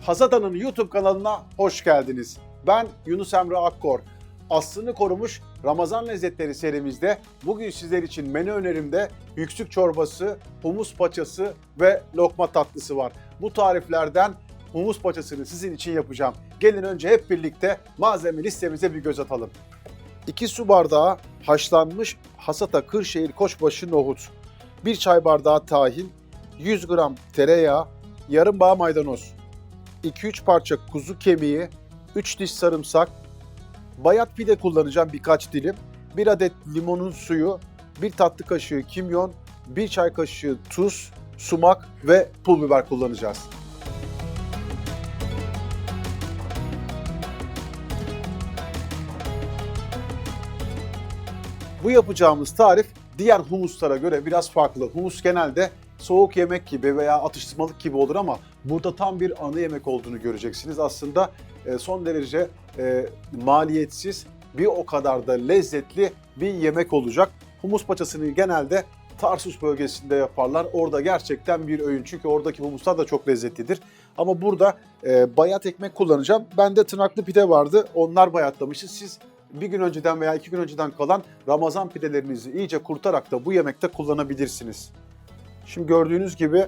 Hasada'nın YouTube kanalına hoş geldiniz. Ben Yunus Emre Akkor. Aslını korumuş Ramazan lezzetleri serimizde bugün sizler için menü önerimde yüksük çorbası, humus paçası ve lokma tatlısı var. Bu tariflerden humus paçasını sizin için yapacağım. Gelin önce hep birlikte malzeme listemize bir göz atalım. 2 su bardağı haşlanmış Hasata Kırşehir Koçbaşı nohut, 1 çay bardağı tahin, 100 gram tereyağı, yarım bağ maydanoz, 2-3 parça kuzu kemiği, 3 diş sarımsak, bayat pide kullanacağım birkaç dilim, 1 adet limonun suyu, 1 tatlı kaşığı kimyon, 1 çay kaşığı tuz, sumak ve pul biber kullanacağız. Bu yapacağımız tarif diğer humuslara göre biraz farklı. Humus genelde soğuk yemek gibi veya atıştırmalık gibi olur ama burada tam bir ana yemek olduğunu göreceksiniz. Aslında e, son derece e, maliyetsiz, bir o kadar da lezzetli bir yemek olacak. Humus paçasını genelde Tarsus bölgesinde yaparlar. Orada gerçekten bir öğün çünkü oradaki humuslar da çok lezzetlidir. Ama burada e, bayat ekmek kullanacağım. Bende tırnaklı pide vardı. Onlar bayatlamışız. Siz bir gün önceden veya iki gün önceden kalan Ramazan pidelerinizi iyice kurtarak da bu yemekte kullanabilirsiniz. Şimdi gördüğünüz gibi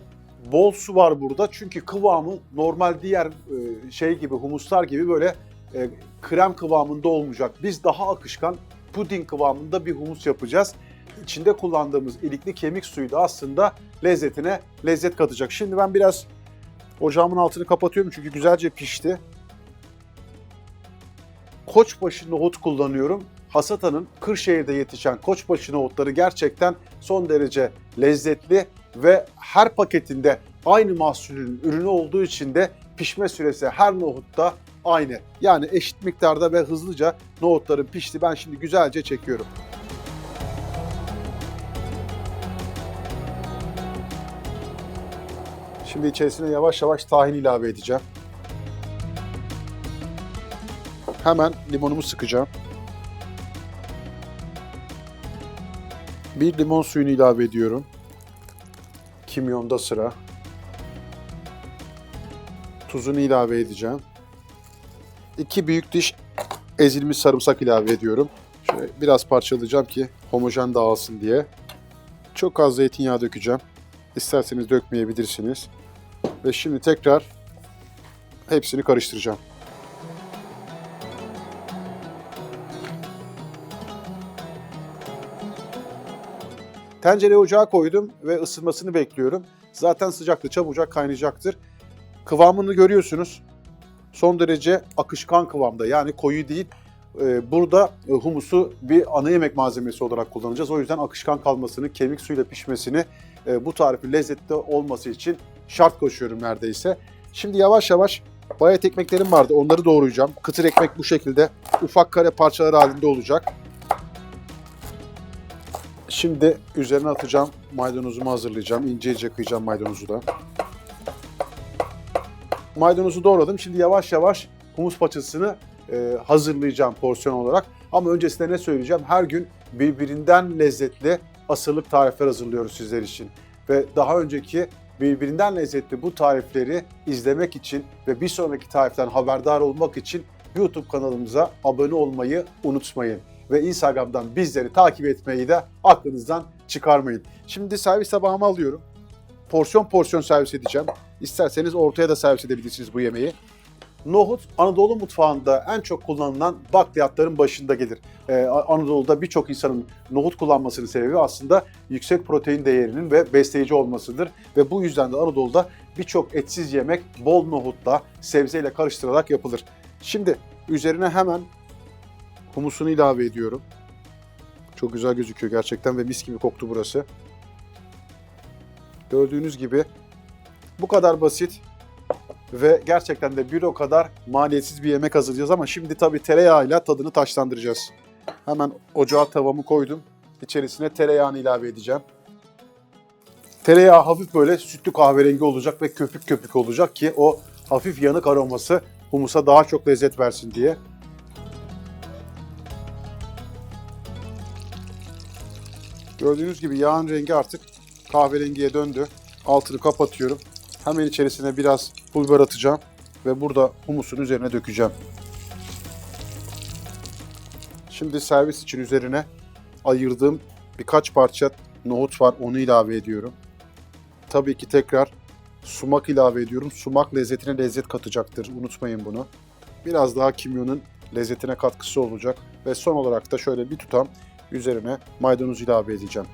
bol su var burada çünkü kıvamı normal diğer e, şey gibi humuslar gibi böyle e, krem kıvamında olmayacak. Biz daha akışkan puding kıvamında bir humus yapacağız. İçinde kullandığımız ilikli kemik suyu da aslında lezzetine lezzet katacak. Şimdi ben biraz ocağımın altını kapatıyorum çünkü güzelce pişti. Koçbaşı nohut kullanıyorum. Hasata'nın Kırşehir'de yetişen Koçbaşı nohutları gerçekten son derece lezzetli ve her paketinde aynı mahsulün ürünü olduğu için de pişme süresi her nohutta aynı. Yani eşit miktarda ve hızlıca nohutların pişti. Ben şimdi güzelce çekiyorum. Şimdi içerisine yavaş yavaş tahin ilave edeceğim. Hemen limonumu sıkacağım. Bir limon suyunu ilave ediyorum. Kimyonda sıra. Tuzunu ilave edeceğim. İki büyük diş ezilmiş sarımsak ilave ediyorum. Şöyle biraz parçalayacağım ki homojen dağılsın diye. Çok az zeytinyağı dökeceğim. İsterseniz dökmeyebilirsiniz. Ve şimdi tekrar hepsini karıştıracağım. Tencereye ocağa koydum ve ısınmasını bekliyorum. Zaten sıcakta çabucak kaynayacaktır. Kıvamını görüyorsunuz. Son derece akışkan kıvamda yani koyu değil. Ee, Burada e, humusu bir ana yemek malzemesi olarak kullanacağız. O yüzden akışkan kalmasını, kemik suyla pişmesini e, bu tarifin lezzetli olması için şart koşuyorum neredeyse. Şimdi yavaş yavaş bayat ekmeklerim vardı. Onları doğrayacağım. Kıtır ekmek bu şekilde ufak kare parçalar halinde olacak. Şimdi üzerine atacağım maydanozumu hazırlayacağım. İnce ince kıyacağım maydanozu da. Maydanozu doğradım. Şimdi yavaş yavaş humus paçasını e, hazırlayacağım porsiyon olarak. Ama öncesinde ne söyleyeceğim? Her gün birbirinden lezzetli asırlık tarifler hazırlıyoruz sizler için. Ve daha önceki birbirinden lezzetli bu tarifleri izlemek için ve bir sonraki tariften haberdar olmak için YouTube kanalımıza abone olmayı unutmayın ve Instagram'dan bizleri takip etmeyi de aklınızdan çıkarmayın. Şimdi servis tabağıma alıyorum. Porsiyon porsiyon servis edeceğim. İsterseniz ortaya da servis edebilirsiniz bu yemeği. Nohut Anadolu mutfağında en çok kullanılan bakliyatların başında gelir. Ee, Anadolu'da birçok insanın nohut kullanmasının sebebi aslında yüksek protein değerinin ve besleyici olmasıdır. Ve bu yüzden de Anadolu'da birçok etsiz yemek bol nohutla, sebzeyle karıştırılarak yapılır. Şimdi üzerine hemen humusunu ilave ediyorum. Çok güzel gözüküyor gerçekten ve mis gibi koktu burası. Gördüğünüz gibi bu kadar basit ve gerçekten de bir o kadar maliyetsiz bir yemek hazırlayacağız ama şimdi tabii tereyağıyla tadını taşlandıracağız. Hemen ocağa tavamı koydum. İçerisine tereyağını ilave edeceğim. Tereyağı hafif böyle sütlü kahverengi olacak ve köpük köpük olacak ki o hafif yanık aroması humusa daha çok lezzet versin diye. Gördüğünüz gibi yağın rengi artık kahverengiye döndü. Altını kapatıyorum. Hemen içerisine biraz pul biber atacağım. ve burada humusun üzerine dökeceğim. Şimdi servis için üzerine ayırdığım birkaç parça nohut var. Onu ilave ediyorum. Tabii ki tekrar sumak ilave ediyorum. Sumak lezzetine lezzet katacaktır. Unutmayın bunu. Biraz daha kimyonun lezzetine katkısı olacak. Ve son olarak da şöyle bir tutam üzerine maydanoz ilave edeceğim.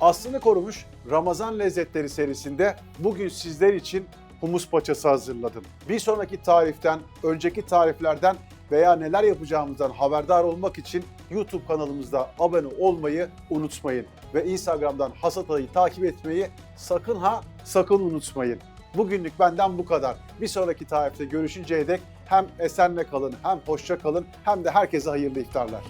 Aslını korumuş Ramazan lezzetleri serisinde bugün sizler için humus paçası hazırladım. Bir sonraki tariften, önceki tariflerden veya neler yapacağımızdan haberdar olmak için YouTube kanalımızda abone olmayı unutmayın. Ve Instagram'dan Hasatay'ı takip etmeyi sakın ha sakın unutmayın. Bugünlük benden bu kadar. Bir sonraki tarifte görüşünceye dek hem esenle kalın, hem hoşça kalın, hem de herkese hayırlı iftarlar.